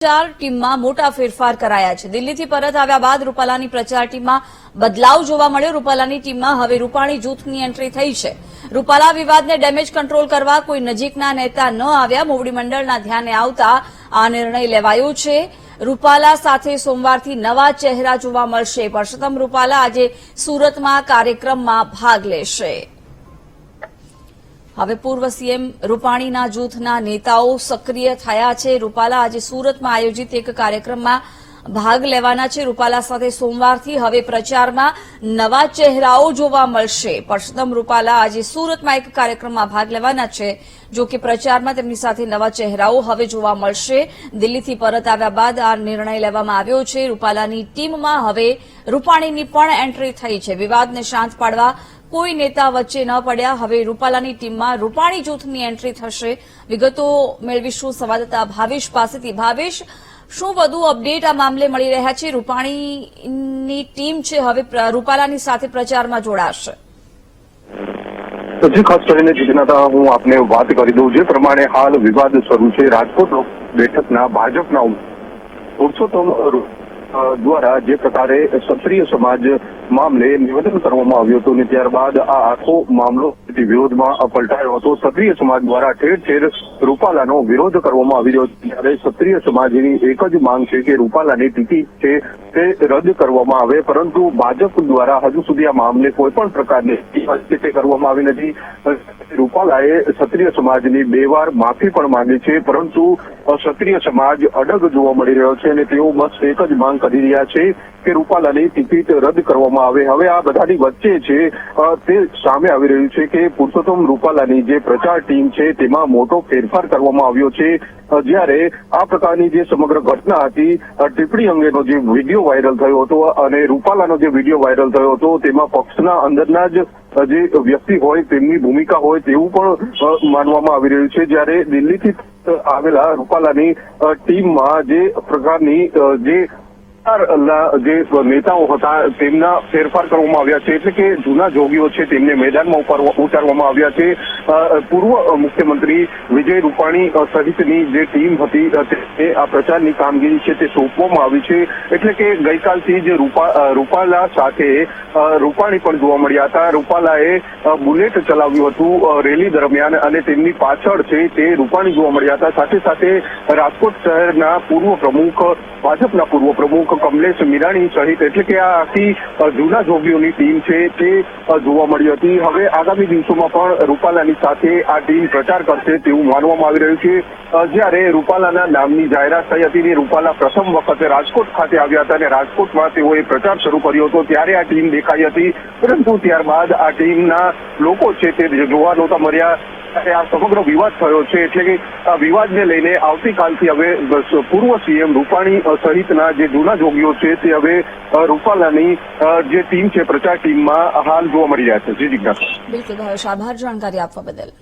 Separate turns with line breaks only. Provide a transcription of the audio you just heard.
પ્રચાર ટીમમાં મોટા ફેરફાર કરાયા છે. દિલ્હીથી પરત આવ્યા બાદ રૂપાલાની પ્રચાર ટીમમાં બદલાવ જોવા મળ્યો. રૂપાલાની ટીમમાં હવે રૂપાણી જૂથની એન્ટ્રી થઈ છે. રૂપાલા વિવાદને ડેમેજ કંટ્રોલ કરવા કોઈ નજીકના નેતા ન આવ્યા. મોવડી મંડળના ધ્યાને આવતા આ નિર્ણય લેવાયો છે. રૂપાલા સાથે સોમવારથી નવા ચહેરા જોવા મળશે. પરસોત્તમ રૂપાલા આજે સુરતમાં કાર્યક્રમમાં ભાગ લેશે. હવે પૂર્વ સીએમ રૂપાણીના જૂથના નેતાઓ સક્રિય થયા છે. રૂપાલા આજે સુરતમાં આયોજિત એક કાર્યક્રમમાં ભાગ લેવાના છે. રૂપાલા સાથે સોમવારથી હવે પ્રચારમાં નવા ચહેરાઓ જોવા મળશે. પરસોત્તમ રૂપાલા આજે સુરતમાં એક કાર્યક્રમમાં ભાગ લેવાના છે. જો કે પ્રચારમાં તેમની સાથે નવા ચહેરાઓ હવે જોવા મળશે. દિલ્હીથી પરત આવ્યા બાદ આ નિર્ણય લેવામાં આવ્યો છે. રૂપાલાની ટીમમાં હવે રૂપાણીની પણ એન્ટ્રી થઈ છે. વિવાદને શાંત પાડવા કોઈ નેતા વચ્ચે ન પડ્યા. હવે રૂપાલાની ટીમમાં રૂપાણી જૂથની એન્ટ્રી થશે. વિગતો મેળવીશું સંવાદદાતા ભાવેશ પાસેથી. ભાવેશ, શું વધુ અપડેટ આ મામલે મળી રહ્યા છે? રૂપાણીની ટીમ છે, હવે રૂપાલાની સાથે પ્રચારમાં જોડાશે.
તો જે ખાસ કરીને જીજ્ઞાતા હું આપને વાત કરી દઉં. જે પ્રમાણે હાલ વિવાદ શરૂ છે. રાજકોટ બેઠકના, ભાજપના પુરુષોત્તમ દ્વારા જે પ્રકારે ક્ષત્રિય સમાજ મામલે નિવેદન કરવામાં આવ્યું હતું અને ત્યારબાદ આ આખો મામલો વિરોધમાં પલટાયો હતો. ક્ષત્રિય સમાજ દ્વારા ઠેર ઠેર રૂપાલાનો વિરોધ કરવામાં આવી રહ્યો છે. ત્યારે ક્ષત્રિય સમાજની એક જ માંગ છે કે રૂપાલાની ટિકિટ છે તે રદ કરવામાં આવે. પરંતુ ભાજપ દ્વારા હજુ સુધી આ મામલે કોઈ પણ પ્રકારની કરવામાં આવી નથી. રૂપાલાએ ક્ષત્રિય સમાજની બે વાર માફી પણ માંગી છે, પરંતુ ક્ષત્રિય સમાજ અડગ જોવા મળી રહ્યો છે અને તેઓ બસ એક જ માંગ કરી રહ્યા છે કે રૂપાલાની ટિકિટ રદ કરવામાં આવે. હવે આ બધાની વચ્ચે છે તે સામે આવી રહ્યું છે કે પુરુષોત્તમ રૂપાલાની જે પ્રચાર ટીમ છે તેમાં મોટો ફેરફાર કરવામાં આવ્યો છે. જ્યારે આ પ્રકારની જે સમગ્ર ઘટના હતી ટિપ્પણી અંગેનો જે વીડિયો વાયરલ થયો હતો અને રૂપાલાનો જે વીડિયો વાયરલ થયો હતો, તેમાં પક્ષના અંદરના જ જે વ્યક્તિ હોય તેમની ભૂમિકા હોય તેવું પણ માનવામાં આવી રહ્યું છે. જ્યારે દિલ્હીથી આવેલા રૂપાલાની ટીમમાં જે પ્રકારની જે જે નેતાઓ હતા, તેમના ફેરફાર કરવામાં આવ્યા છે એટલે કે જૂના જોગીઓ છે તેમને મેદાનમાં ઉતારવામાં આવ્યા છે. પૂર્વ મુખ્યમંત્રી વિજય રૂપાણી સહિતની જે ટીમ હતી તે આ પ્રચારની કામગીરી છે તે સોંપવામાં આવી છે. એટલે કે ગઈકાલથી જ રૂપાલા સાથે રૂપાણી પણ જોવા મળ્યા હતા. રૂપાલાએ બુલેટ ચલાવ્યું હતું રેલી દરમિયાન અને તેમની પાછળ છે તે રૂપાણી જોવા મળ્યા હતા. સાથે સાથે રાજકોટ શહેરના પૂર્વ પ્રમુખ, ભાજપના પૂર્વ પ્રમુખ કમલેશ મીરાણી સહિત, એટલે કે આ આખી જૂના જોગીઓની ટીમ છે તે જોવા મળી હતી. હવે આગામી દિવસોમાં પણ રૂપાલાની સાથે આ ટીમ પ્રચાર કરશે તેવું માનવામાં આવી રહ્યું છે. જ્યારે રૂપાલાના નામની જાહેરાત થઈ હતી ને રૂપાલા પ્રથમ વખતે રાજકોટ ખાતે આવ્યા હતા અને રાજકોટમાં તેઓએ પ્રચાર શરૂ કર્યો હતો, ત્યારે આ ટીમ દેખાઈ હતી. પરંતુ ત્યારબાદ આ ટીમના લોકો છે તે જોવા નહોતા મળ્યા. ત્યારે આ સમગ્ર વિવાદ થયો છે એટલે કે આ વિવાદને લઈને આવતીકાલથી હવે પૂર્વ સીએમ રૂપાણી સહિતના જે જૂના જોગીઓ છે તે હવે રૂપાલાની જે ટીમ છે, પ્રચાર ટીમમાં હાલ જોવા મળી રહ્યા છે. જી જિજ્ઞાસા.
બિલકુલ આભાર જાણકારી આપવા બદલ.